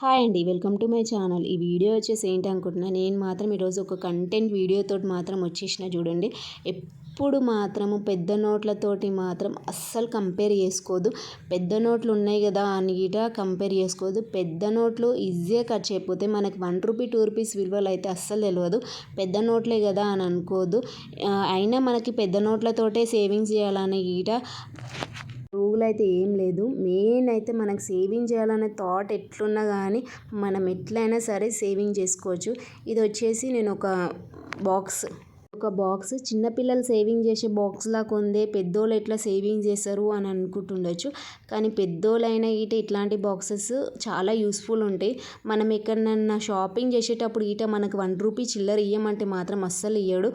Hi అండి welcome to my channel. ఈ video వచ్చేసి ఏంటి అనుకుంటున్నా నేను మాత్రం ఈరోజు ఒక కంటెంట్ వీడియోతో మాత్రం వచ్చేసిన చూడండి. ఎప్పుడు మాత్రము పెద్ద నోట్లతోటి మాత్రం అస్సలు కంపేర్ చేసుకోదు. పెద్ద నోట్లు ఉన్నాయి కదా అని గిట కంపేర్ చేసుకోదు. పెద్ద నోట్లు ఈజీగా కట్ చేయకపోతే మనకి వన్ రూపీ టూ రూపీస్ విలువలు అయితే అస్సలు తెలియదు పెద్ద నోట్లే కదా అని అనుకోదు. అయినా మనకి పెద్ద నోట్లతోటే సేవింగ్స్ చేయాలని గిట రూల్ అయితే ఏం లేదు. మెయిన్ అయితే మనకు సేవింగ్ చేయాలనే థాట్ ఎట్లున్నా కానీ మనం ఎట్లయినా సరే సేవింగ్ చేసుకోవచ్చు. ఇది వచ్చేసి నేను ఒక బాక్స్ ఒక బాక్స్ చిన్నపిల్లలు సేవింగ్ చేసే బాక్స్ లాగా ఉందే పెద్దోళ్ళు ఎట్లా సేవింగ్ చేస్తారు అని అనుకుంటుండొచ్చు. కానీ పెద్దోళ్ళైనా ఈట ఇట్లాంటి బాక్సెస్ చాలా యూస్ఫుల్ ఉంటాయి. మనం ఎక్కడన్నా షాపింగ్ చేసేటప్పుడు ఈట మనకు వన్ రూపీ చిల్లర ఇయ్యమంటే మాత్రం అస్సలు ఇయ్యడు.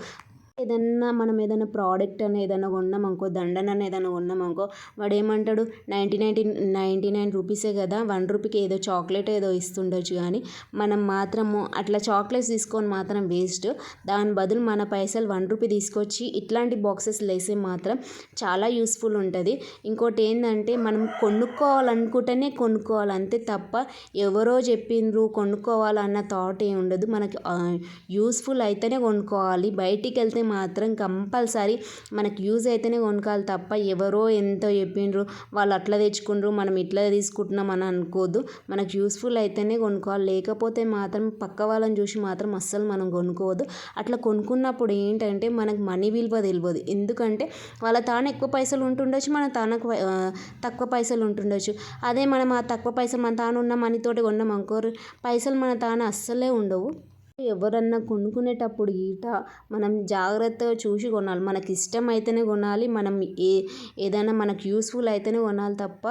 ఏదన్నా మనం ఏదైనా ప్రోడక్ట్ అని ఏదైనా కొన్నాం అనుకో దండన అని ఏదైనా కొన్నాం అనుకో వాడు ఏమంటాడు నైంటీ నైంటీ నైంటీ నైన్ రూపీసే కదా వన్ రూపీకి ఏదో చాక్లెట్ ఏదో ఇస్తుండొచ్చు కానీ మనం మాత్రము అట్లా చాక్లెట్స్ తీసుకొని మాత్రం వేస్ట్ దాని బదులు మన పైసలు వన్ రూపీ తీసుకొచ్చి ఇట్లాంటి బాక్సెస్ లేసే మాత్రం చాలా యూస్ఫుల్ ఉంటుంది. ఇంకోటి ఏంటంటే మనం కొనుక్కోవాలనుకుంటేనే కొనుక్కోవాలి. అంతే తప్ప ఎవరో చెప్పిండ్రు కొనుక్కోవాలన్న థాట్ ఏమి ఉండదు. మనకి యూస్ఫుల్ అయితేనే కొనుక్కోవాలి. బయటికి వెళ్తే మాత్రం కంపల్సరీ మనకు యూజ్ అయితేనే కొనుక్కోవాలి తప్ప ఎవరో ఎంతో చెప్పిండ్రు వాళ్ళు అట్లా తెచ్చుకుండ్రు మనం ఇట్లా తీసుకుంటున్నాం అని అనుకోవద్దు మనకు యూస్ఫుల్ అయితేనే కొనుక్కోవాలి. లేకపోతే మాత్రం పక్క వాళ్ళని చూసి మాత్రం అస్సలు మనం కొనుక్కోవద్దు. అట్లా కొనుక్కున్నప్పుడు ఏంటంటే మనకు మనీ విలువ తెలియదు. ఎందుకంటే వాళ్ళ తాను ఎక్కువ పైసలు ఉంటుండొచ్చు మన తానకు తక్కువ పైసలు ఉంటుండొచ్చు. అదే మనం ఆ తక్కువ పైసలు మన తాను ఉన్న మనీతోటి కొన్నాం అనుకో పైసలు మన తాను అస్సలే ఉండవు. ఎవరన్నా కొనుక్కునేటప్పుడు ఈట మనం జాగ్రత్తగా చూసి కొనాలి. మనకి ఇష్టం అయితేనే కొనాలి మనం ఏ ఏదైనా మనకు యూస్ఫుల్ అయితేనే కొనాలి తప్ప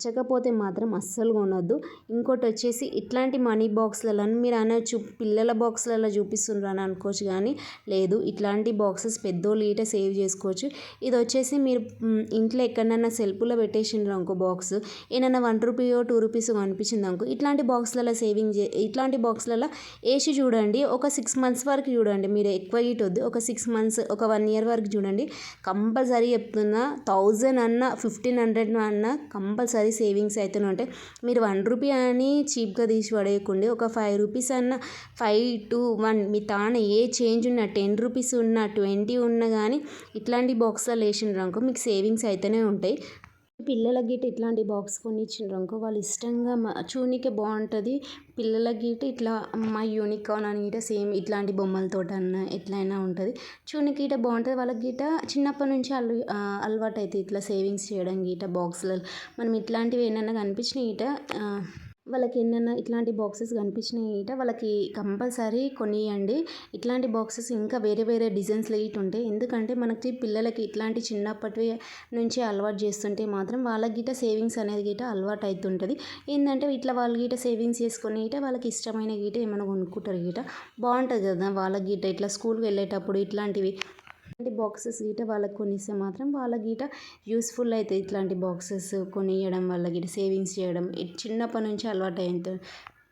నచ్చకపోతే మాత్రం అస్సలు కొనొద్దు. ఇంకోటి వచ్చేసి ఇట్లాంటి మనీ బాక్స్లలో మీరు అనొచ్చు పిల్లల బాక్స్లలో చూపిస్తుండ్రు అని అనుకోవచ్చు కానీ లేదు. ఇట్లాంటి బాక్సెస్ పెద్దోళ్ళు ఈట సేవ్ చేసుకోవచ్చు. ఇది వచ్చేసి మీరు ఇంట్లో ఎక్కడన్నా సెల్ఫ్లో పెట్టేసిండ్రు అనుకో బాక్స్ ఏదైనా వన్ రూపీయో టూ రూపీస్ కనిపించింది అనుకో ఇట్లాంటి బాక్స్లలో సేవింగ్ చే ఇట్లాంటి బాక్స్లలో వేసి చూడండి. ఒక సిక్స్ మంత్స్ వరకు చూడండి. మీరు ఎక్కువ ఇటొద్దు ఒక సిక్స్ మంత్స్ ఒక వన్ ఇయర్ వరకు చూడండి. కంపల్సరీ చెప్తున్నా థౌజండ్ అన్న ఫిఫ్టీన్ హండ్రెడ్ అన్న కంపల్సరీ సేవింగ్స్ అయితేనే ఉంటాయి మీరు వన్ రూపీ అని చీప్గా తీసి పడేయకండి. ఒక ఫైవ్ రూపీస్ అన్న ఫైవ్ టు వన్ మీ తాన ఏ చేంజ్ ఉన్నా టెన్ రూపీస్ ఉన్నా ట్వంటీ ఉన్నా కానీ ఇట్లాంటి బాక్స్లో వేసిండ్రు అనుకో మీకు సేవింగ్స్ అయితేనే ఉంటాయి. పిల్లలకి గిట్ ఇట్లాంటి బాక్స్ కొనిచ్చిండ్రు అనుకో వాళ్ళు ఇష్టంగా చూనికే బాగుంటుంది పిల్లలకి గిట్ ఇట్లా మా యూనికార్న్ అని గిట సేమ్ ఇట్లాంటి బొమ్మలతో అన్న ఎట్లయినా ఉంటుంది. చూనికి గిట బాగుంటుంది వాళ్ళకి గిట్ట చిన్నప్పటి నుంచి అల్లు అలవాటు అయితే ఇట్లా సేవింగ్స్ చేయడం గిట బాక్స్లలో. మనం ఇట్లాంటివి ఏమైనా కనిపించినాయి గిట వాళ్ళకి ఎన్నైనా ఇట్లాంటి బాక్సెస్ కనిపించినాయి గిట్ట వాళ్ళకి కంపల్సరీ కొనియండి. ఇట్లాంటి బాక్సెస్ ఇంకా వేరే వేరే డిజైన్స్లో ఇటు ఉంటాయి ఎందుకంటే మనకి పిల్లలకి ఇట్లాంటి చిన్నప్పటి నుంచి అలవాటు చేస్తుంటే మాత్రం వాళ్ళకి గిట్ట సేవింగ్స్ అనేది గిట అలవాటు అవుతుంటుంది ఏంటంటే ఇట్లా వాళ్ళ గిట్ట సేవింగ్స్ చేసుకొని గిట్ట వాళ్ళకి ఇష్టమైన గిట ఏమైనా కొనుక్కుంటారు గిట బాగుంటుంది కదా వాళ్ళకి గిట. ఇట్లా స్కూల్కి వెళ్ళేటప్పుడు ఇట్లాంటివి ఇట్లాంటి బాక్సెస్ గీట వాళ్ళకి కొనిస్తే మాత్రం వాళ్ళ గీట యూస్ఫుల్ అవుతాయి ఇట్లాంటి బాక్సెస్ కొనియడం వల్ల గిట సేవింగ్స్ చేయడం చిన్నప్పటి నుంచి అలవాటు అయింది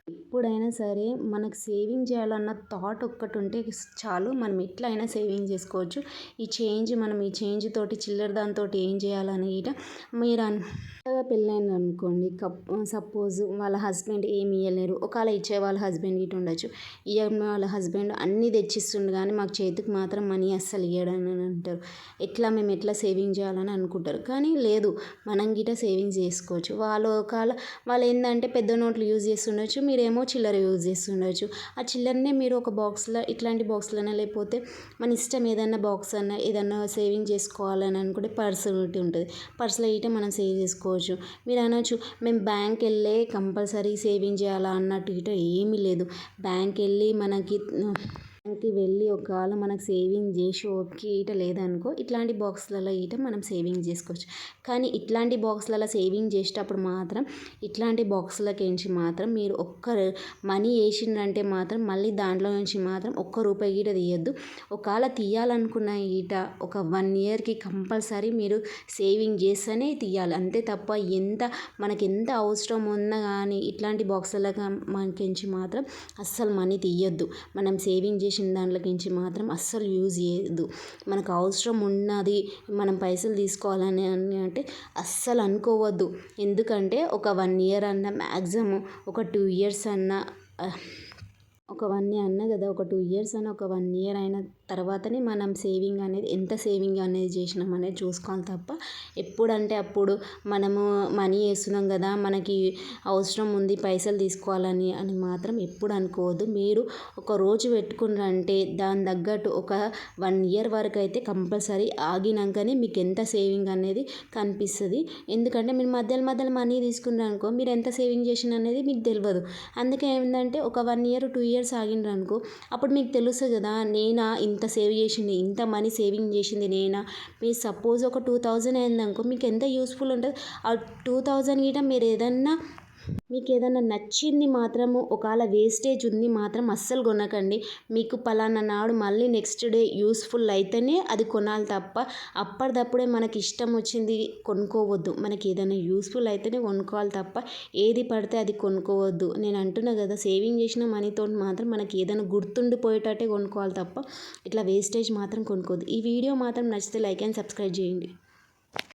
ఎప్పుడైనా సరే మనకు సేవింగ్ చేయాలన్న థాట్ ఒక్కటి ఉంటే చాలు. మనం ఎట్లయినా సేవింగ్ చేసుకోవచ్చు. ఈ చేంజ్ మనం ఈ చేంజ్ తోటి చిల్లర దాంతో ఏం చేయాలని ఇట మీరు అంతగా కొత్తగా పెళ్ళైంది అనుకోండి. కప్ సపోజ్ వాళ్ళ హస్బెండ్ ఏమి ఇవ్వలేరు ఒకవేళ ఇచ్చే వాళ్ళ హస్బెండ్ ఇటు ఉండొచ్చు. ఇవ్వని వాళ్ళ హస్బెండ్ అన్నీ తెచ్చిస్తుండు కానీ మాకు చేతికి మాత్రం మనీ అస్సలు ఇవ్వడని అంటారు. ఎట్లా మేము ఎట్లా సేవింగ్ చేయాలని అనుకుంటారు. కానీ లేదు. మనం గిట సేవింగ్స్ చేసుకోవచ్చు. వాళ్ళు ఒకవేళ వాళ్ళు ఏంటంటే పెద్ద నోట్లు యూజ్ చేస్తుండొచ్చు. మీరేమో చిల్లర యూజ్ చేస్తుండొచ్చు. ఆ చిల్లరనే మీరు ఒక బాక్స్లో ఇట్లాంటి బాక్స్లోనే లేకపోతే మన ఇష్టం ఏదైనా బాక్స్ అన్నా ఏదన్నా సేవింగ్ చేసుకోవాలని అనుకుంటే పర్స్ ఒకటి ఉంటుంది. పర్స్లో ఇటే మనం సేవ్ చేసుకోవచ్చు. మీరు అనొచ్చు మేము బ్యాంక్ వెళ్ళే కంపల్సరీ సేవింగ్ చేయాలా అన్నట్టు ఇట ఏమీ లేదు. బ్యాంక్ వెళ్ళి మనకి బ్యాంక్కి వెళ్ళి ఒకవేళ మనకు సేవింగ్ చేసి ఓకే ఈట లేదనుకో ఇట్లాంటి బాక్స్లలో ఈట మనం సేవింగ్ చేసుకోవచ్చు. కానీ ఇట్లాంటి బాక్స్లలో సేవింగ్ చేసేటప్పుడు మాత్రం ఇట్లాంటి బాక్స్లకి నుంచి మాత్రం మీరు ఒక్క మనీ వేసిండ్రంటే మాత్రం మళ్ళీ దాంట్లో నుంచి మాత్రం ఒక్క రూపాయి ఈట తీయద్దు. ఒకవేళ తీయాలనుకున్న ఈట ఒక వన్ ఇయర్కి కంపల్సరీ మీరు సేవింగ్ చేస్తేనే తీయాలి. అంతే తప్ప ఎంత మనకి ఎంత అవసరం ఉన్నా కానీ ఇట్లాంటి బాక్స్లలో మనకించి మాత్రం అస్సలు మనీ తీయద్దు. మనం సేవింగ్ చేసి చేసిన దాంట్లోకించి మాత్రం అస్సలు యూజ్ చేయదు మనకు అవసరం ఉన్నది మనం పైసలు తీసుకోవాలని అని అంటే అస్సలు అనుకోవద్దు. ఎందుకంటే ఒక వన్ ఇయర్ అన్న మ్యాక్సిమం ఒక టూ ఇయర్స్ అన్న ఒక వన్ ఇయర్ అన్నా కదా ఒక టూ ఇయర్స్ అన్న ఒక వన్ ఇయర్ అయినా తర్వాతనే మనం సేవింగ్ అనేది ఎంత సేవింగ్ అనేది చేసినాం అనేది చూసుకోవాలి తప్ప ఎప్పుడంటే అప్పుడు మనము మనీ వేస్తున్నాం కదా మనకి అవసరం ఉంది పైసలు తీసుకోవాలని అని మాత్రం ఎప్పుడు అనుకోవద్దు. మీరు ఒక రోజు పెట్టుకున్నారంటే దాని తగ్గట్టు ఒక వన్ ఇయర్ వరకు అయితే కంపల్సరీ ఆగినాకనే మీకు ఎంత సేవింగ్ అనేది కనిపిస్తుంది. ఎందుకంటే మీరు మధ్యలో మధ్యలో మనీ తీసుకున్నారనుకో మీరు ఎంత సేవింగ్ చేసిన అనేది మీకు తెలియదు. అందుకే ఏంటంటే ఒక వన్ ఇయర్ టూ ఇయర్స్ ఆగిండ్రు అనుకో అప్పుడు మీకు తెలుస్తుంది కదా నేనా ఇంత సేవ్ చేసింది ఇంత మనీ సేవింగ్ చేసింది నేనా? మీరు సపోజ్ ఒక టూ థౌజండ్ అయిందనుకో మీకు ఎంత యూస్ఫుల్ ఉంటుంది? ఆ టూ థౌజండ్ గిట మీరు ఏదన్నా మీకు ఏదైనా నచ్చింది మాత్రము ఒకవేళ వేస్టేజ్ ఉంది మాత్రం అస్సలు కొనకండి. మీకు పలానా నాడు మళ్ళీ నెక్స్ట్ డే యూస్ఫుల్ అయితేనే అది కొనాలి తప్ప అప్పటిదప్పుడే మనకి ఇష్టం వచ్చింది కొనుక్కోవద్దు. మనకి ఏదైనా యూస్ఫుల్ అయితేనే కొనుక్కోవాలి తప్ప ఏది పడితే అది కొనుక్కోవద్దు. నేను అంటున్నా కదా సేవింగ్ చేసిన మనీతో మాత్రం మనకి ఏదైనా గుర్తుండిపోయేటట్టే కొనుక్కోవాలి తప్ప ఇట్లా వేస్టేజ్ మాత్రం కొనుక్కోవద్దు. ఈ వీడియో మాత్రం నచ్చితే లైక్ అండ్ సబ్స్క్రైబ్ చేయండి.